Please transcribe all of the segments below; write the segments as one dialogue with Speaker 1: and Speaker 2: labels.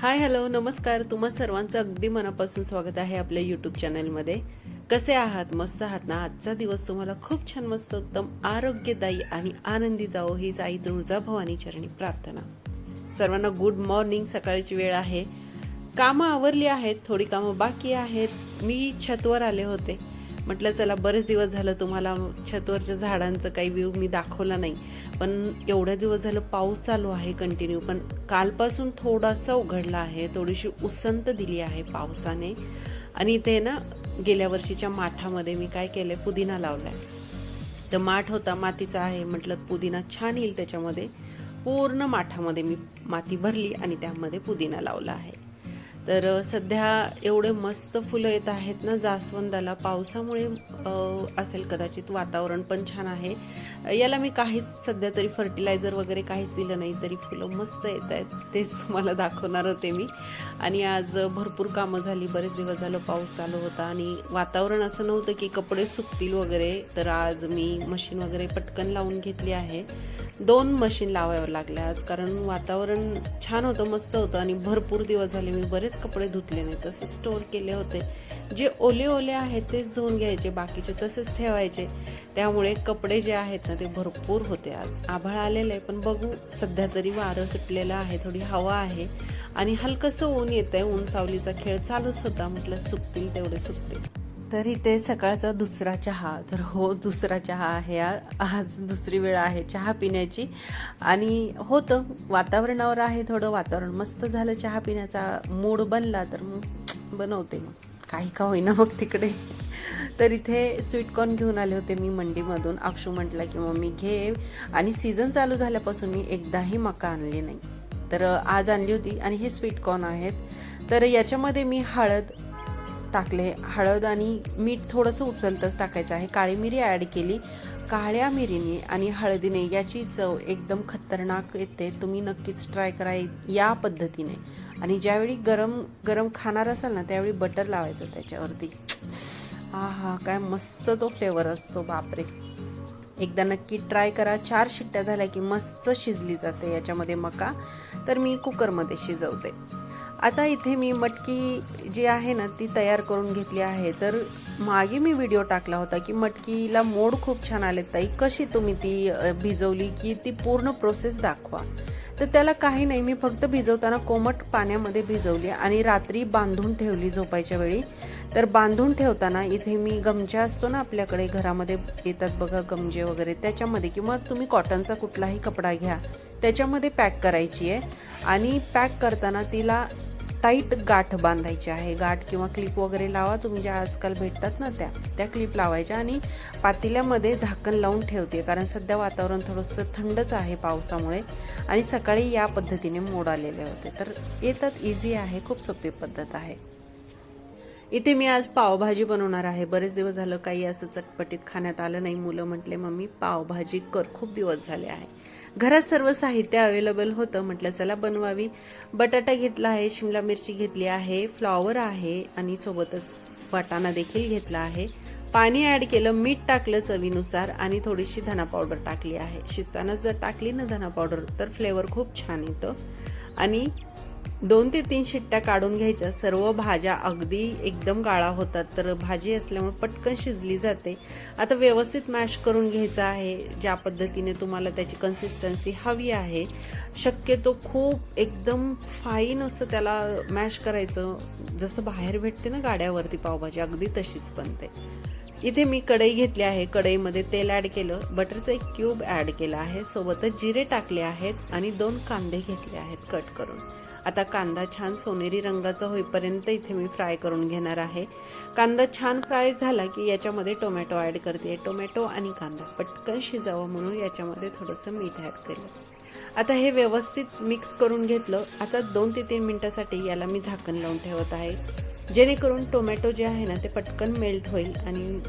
Speaker 1: Hi hello नमस्कार. तुम्हा सर्वांचं अगदी मनापासून स्वागत आहे आपल्या यूट्यूब चॅनलमध्ये कसे आहात? मस्त आहात ना? आजचा दिवस तुम्हाला खूप छान मस्त उत्तम आरोग्यदायी आणि आनंदी जावो हीच आई तुळजा भवानी चरणी प्रार्थना. सर्वांना गुड मॉर्निंग सकाळची वेळ आहे. कामं आवरली आहेत थोडी कामं बाकी आहेत. मी छतवर आले होते. म्हटलं चला बरेच दिवस झालं तुम्हाला छतवरच्या झाडांचं काही व्ह्यू मी दाखवला नाही. पण एवढ्या दिवस झालं पाऊस चालू आहे कंटिन्यू पण कालपासून थोडासा उघडला आहे. थोडीशी उसंत दिली आहे पावसाने. आणि इथे ना गेल्या वर्षीच्या माठामध्ये मी काय केलंय? पुदिना लावलाय. तर माठ होता मातीचा आहे. म्हटलं पुदिना छान येईल त्याच्यामध्ये. पूर्ण माठामध्ये मी माती भरली आणि त्यामध्ये पुदिना लावला आहे. तर सध्या एवढे मस्त फुलं येत आहेत ना जास्वंदाला. पावसामुळे असेल कदाचित वातावरण पण छान आहे. याला मी काहीच सध्या तरी फर्टिलायझर वगैरे काहीच दिलं नाही तरी फुलं मस्त येत आहेत. तेच तुम्हाला दाखवणार होते मी. आणि आज भरपूर कामं झाली. बरेच दिवस झालं पाऊस चालू होता आणि वातावरण असं नव्हतं की कपडे सुकतील वगैरे. तर आज मी मशीन वगैरे पटकन लावून घेतली आहे. दोन मशीन लावाव्या लागल्या आज कारण वातावरण छान होतं मस्त होतं आणि भरपूर दिवस झाले मी बरेच कपडे धुतले नाही तसेच स्टोअर केले होते. जे ओले ओले आहेत तेच धुवून घ्यायचे बाकीचे तसेच ठेवायचे. त्यामुळे कपडे जे आहेत ना ते भरपूर होते आज. आभाळ आलेलं आहे पण बघू सध्या तरी वारं सुटलेलं आहे थोडी हवा आहे. आणि हलकंसं ऊन येत आहे ऊन सावलीचा खेळ चालूच होता म्हटलं सुकतील तेवढे सुकतील. तर इथे सकाळचा दुसरा चहा. तर हो दुसरा चहा आहे. आज दुसरी वेळ आहे चहा पिण्याची. आणि होतं वातावरणावर आहे थोडं वातावरण. मस्त झालं चहा पिण्याचा मूड बनला तर मग बनवते मग. काही का होईना मग तिकडे. तर इथे स्वीटकॉर्न घेऊन आले होते मी मंडीमधून. अक्षू म्हटलं की मग मी घे. आणि सीझन चालू झाल्यापासून मी एकदाही मका आणली नाही. तर आज आणली होती आणि हे स्वीटकॉर्न आहेत. तर याच्यामध्ये मी हळद टाकले. हळद आणि मीठ थोडंसं उचलतच टाकायचं आहे. काळी मिरी ॲड केली. काळ्या मिरीने आणि हळदीने याची चव एकदम खतरनाक येते. तुम्ही नक्कीच ट्राय करा या पद्धतीने. आणि ज्यावेळी गरम गरम खाणार असाल ना त्यावेळी बटर लावायचं त्याच्यावरती. हा हा काय मस्त तो फ्लेवर असतो. बापरे. एकदा नक्की ट्राय करा. चार शिट्ट्या झाल्या की मस्त शिजली जाते याच्यामध्ये मका. तर मी कुकरमध्ये शिजवते. आता इथे मी मटकी जी आहे ना ती तयार करून घेतली आहे. तर मागे मी व्हिडिओ टाकला होता की मटकीला मोड खूप छान आले ताई. कशी तुम्ही ती भिजवली की ती पूर्ण प्रोसेस दाखवा. तर त्याला काही नाही मी फक्त भिजवताना कोमट पाण्यामध्ये भिजवली आणि रात्री बांधून ठेवली झोपायच्या वेळी. तर बांधून ठेवताना इथे मी गमछा असतो ना आपल्याकडे घरामध्ये येतात बघा गमजे वगैरे त्याच्यामध्ये किंवा तुम्ही कॉटनचा कुठलाही कपडा घ्या त्याच्यामध्ये पॅक करायची आहे. आणि पॅक करताना तिला टाईट गाठ बांधायची आहे. गाठ किंवा क्लिप वगैरे लावा. तुम्ही ज्या आजकाल भेटतात ना त्या त्या क्लिप लावायच्या आणि पातेल्यामध्ये झाकण लावून ठेवते. कारण सध्या वातावरण थोडंसं थंडच आहे पावसामुळे आणि सकाळी या पद्धतीने मोड आलेले होते. तर येतात इझी आहे खूप सोपी पद्धत आहे. इथे मी आज पावभाजी बनवणार आहे. बरेच दिवस झालं काही असं चटपटीत खाण्यात आलं नाही. मुलं म्हटले मम्मी पावभाजी कर. खूप दिवस झाले आहे. घरात सर्व साहित्य अवेलेबल होतं म्हटलं चला बनवावी. बटाटा घेतला आहे शिमला मिरची घेतली आहे फ्लॉवर आहे आणि सोबतच वाटाणा देखील घेतला आहे. पाणी ॲड केलं मीठ टाकलं चवीनुसार आणि थोडीशी धना पावडर टाकली आहे. शिजताना जर टाकली ना धना पावडर तर फ्लेवर खूप छान येतं. आणि दोन ते तीन शिट्ट्या काढून घ्यायच्या. सर्व भाज्या अगदी एकदम गाळा होतात. तर भाजी असल्यामुळे पटकन शिजली जाते. आता व्यवस्थित मॅश करून घ्यायचं आहे. ज्या पद्धतीने तुम्हाला त्याची कन्सिस्टन्सी हवी आहे. शक्यतो खूप एकदम फाईन असं त्याला मॅश करायचं. जसं बाहेर भेटते ना गाड्यावरती पावभाजी अगदी तशीच बनते इथे मी कढई घेतली आहे. कढईमध्ये तेल ॲड केलं. बटरचं एक क्यूब ॲड केला आहे. सोबतच जिरे टाकले आहेत आणि दोन कांदे घेतले आहेत. कट करून. आता कांदा छान सोनेरी रंगाचा होईपर्यंत इथे मी फ्राय करून घेणार आहे. कांदा छान फ्राय झाला की याच्यामध्ये टोमॅटो ॲड करते. टोमॅटो आणि कांदा पटकन शिजावं म्हणून याच्यामध्ये थोडंसं मीठ ॲड केलं आता हे व्यवस्थित मिक्स करून घेतलं. आता दोन ते तीन मिनटासाठी याला मी झाकण लावून ठेवत आहे. जेणेकरून टोमॅटो जे आहे ना ते पटकन मेल्ट होईल आणि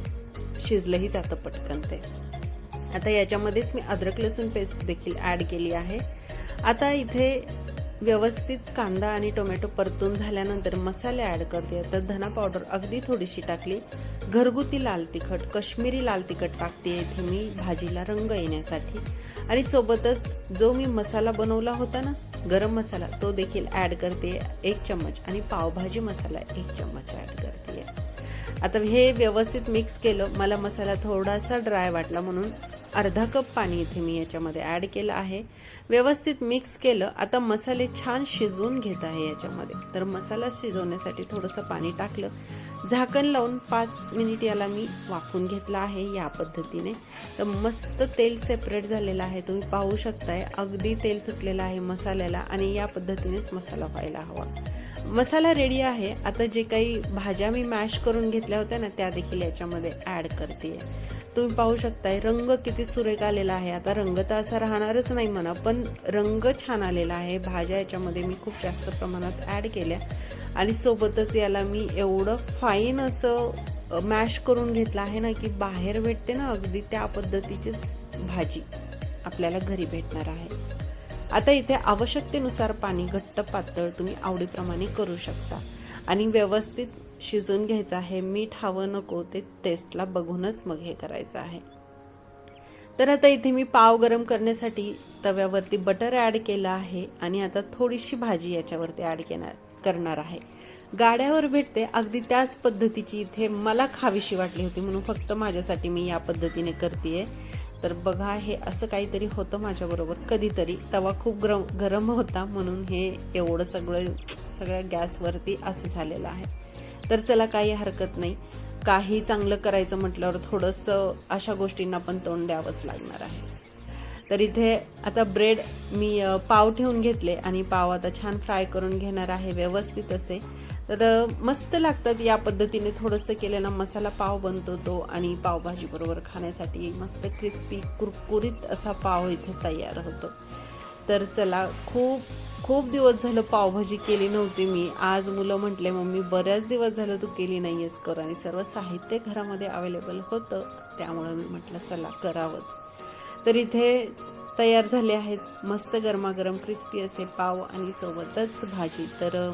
Speaker 1: शिजलंही जातं पटकन ते. आता याच्यामध्येच मी अद्रक लसूण पेस्ट देखील ॲड केली आहे. आता इथे व्यवस्थित कांदा आणि टोमॅटो परतून झाल्यानंतर मसाले ॲड करते. तर धना पावडर अगदी थोडीशी टाकली. घरगुती लाल तिखट कश्मीरी लाल तिखट टाकते इथे मी भाजीला रंग येण्यासाठी. आणि सोबतच जो मी मसाला बनवला होता ना गरम मसाला तो देखील ॲड करते. एक चम्मच आणि पावभाजी मसाला एक चम्मच ॲड करते. आता हे व्यवस्थित मिक्स केलं मला मसाला थोडासा ड्राय वाटला म्हणून अर्धा कप पाणी इथे मी याच्यामध्ये ॲड केलं आहे. व्यवस्थित मिक्स केलं. आता मसाले छान शिजवून घेत आहे याच्यामध्ये. तर मसाला शिजवण्यासाठी थोडंसं पाणी टाकलं. झाकण लावून पाच मिनिट याला मी वाफून घेतलं आहे या पद्धतीने. तर मस्त तेल सेपरेट झालेलं आहे. तुम्ही पाहू शकताय अगदी तेल सुटलेलं आहे मसाल्याला आणि या पद्धतीनेच मसाला व्हायला हवा. मसाला रेडी आहे. आता जे काही भाज्या मी मॅश करून घेतल्या होत्या ना त्या देखील याच्यामध्ये ॲड करते तुम्ही पाहू शकताय रंग किती सुरेख आलेला आहे. आता रंग तर असा राहणारच नाही म्हणा पण रंग छान आलेला आहे. भाज्या याच्यामध्ये मी खूप जास्त प्रमाणात ॲड केल्या. आणि सोबतच याला मी एवढं फाईन असं मॅश करून घेतलं आहे ना की बाहेर भेटते ना अगदी त्या पद्धतीचीच भाजी आपल्याला घरी भेटणार आहे. आता इथे आवश्यकतेनुसार पाणी घट्ट पातळ तुम्ही आवडीप्रमाणे करू शकता. आणि व्यवस्थित शिजून घ्यायचं आहे. मीठ हवं नको ते टेस्टला बघूनच मग हे करायचं आहे. तर आता इथे मी पाव गरम करण्यासाठी तव्यावरती बटर ॲड केलं आहे आणि आता थोडीशी भाजी याच्यावरती ॲड केणार करणार आहे. गाड्यावर भेटते अगदी त्याच पद्धतीची इथे मला खावीशी वाटली होती म्हणून फक्त माझ्यासाठी मी या पद्धतीने करते तर बघा हे असं काहीतरी होतं माझ्याबरोबर. कधीतरी तवा खूप गरम गरम होता म्हणून हे एवढं सगळं सगळ्या गॅसवरती असं झालेलं आहे. तर चला काही हरकत नाही. काही चांगलं करायचं म्हटल्यावर थोडंसं अशा गोष्टींना पण तोंड द्यावंच लागणार आहे. तर इथे आता ब्रेड मी पाव ठेवून घेतले आणि पाव आता छान फ्राय करून घेणार आहे व्यवस्थित असे. तर मस्त लागतात या पद्धतीने थोडंसं केलं ना मसाला पाव बनतो तो आणि पावभाजीबरोबर खाण्यासाठी मस्त क्रिस्पी कुरकुरीत असा पाव इथे तयार होतो. तर चला खूप खूप दिवस झालं पावभाजी केली नव्हती मी. आज मुलं म्हटले मम्मी बऱ्याच दिवस झालं तू केली नाहीयेस कर. आणि सर्व साहित्य घरामध्ये अवेलेबल होतं. त्यामुळं मी म्हटलं चला करावंच. तर इथे तयार झाले आहेत मस्त गरमागरम क्रिस्पी असे पाव आणि सोबतच भाजी. तर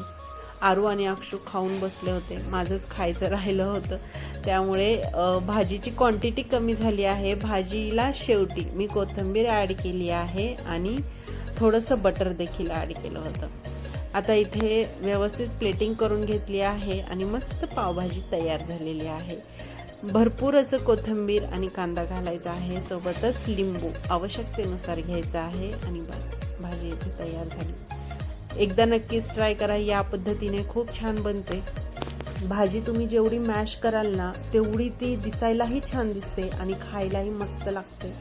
Speaker 1: आरू आणि अक्षू खाऊन बसले होते. माझंच खायचं राहिलं होतं. त्यामुळे भाजीची क्वांटिटी कमी झाली आहे. भाजीला शेवटी मी कोथिंबीर ॲड केली आहे आणि थोडंसं बटर देखील ॲड केलं होतं. आता इथे व्यवस्थित प्लेटिंग करून घेतली आहे आणि मस्त पावभाजी तयार झालेली आहे. भरपूर असं कोथिंबीर आणि कांदा घालायचा आहे. सोबतच लिंबू आवश्यकतेनुसार घ्यायचा आहे आणि बस भाजी इथे तयार झाली. एकदा नक्कीच ट्राय करा. या पद्धतीने खूप छान बनते. भाजी तुम्ही जेवढी मॅश कराल ना तेवढी ती दिसायलाही छान दिसते आणि खायलाही मस्त लागते.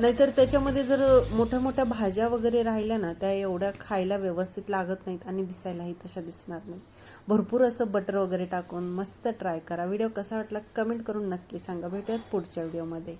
Speaker 1: नाहीतर त्याच्यामध्ये जर मोठ्या मोठ्या भाज्या वगैरे राहिल्या ना त्या एवढ्या खायला व्यवस्थित लागत नाहीत आणि दिसायलाही तशा दिसणार नाहीत. भरपूर असं बटर वगैरे टाकून मस्त ट्राय करा. व्हिडिओ कसा वाटला कमेंट करून नक्की सांगा. भेटूयात पुढच्या व्हिडिओमध्ये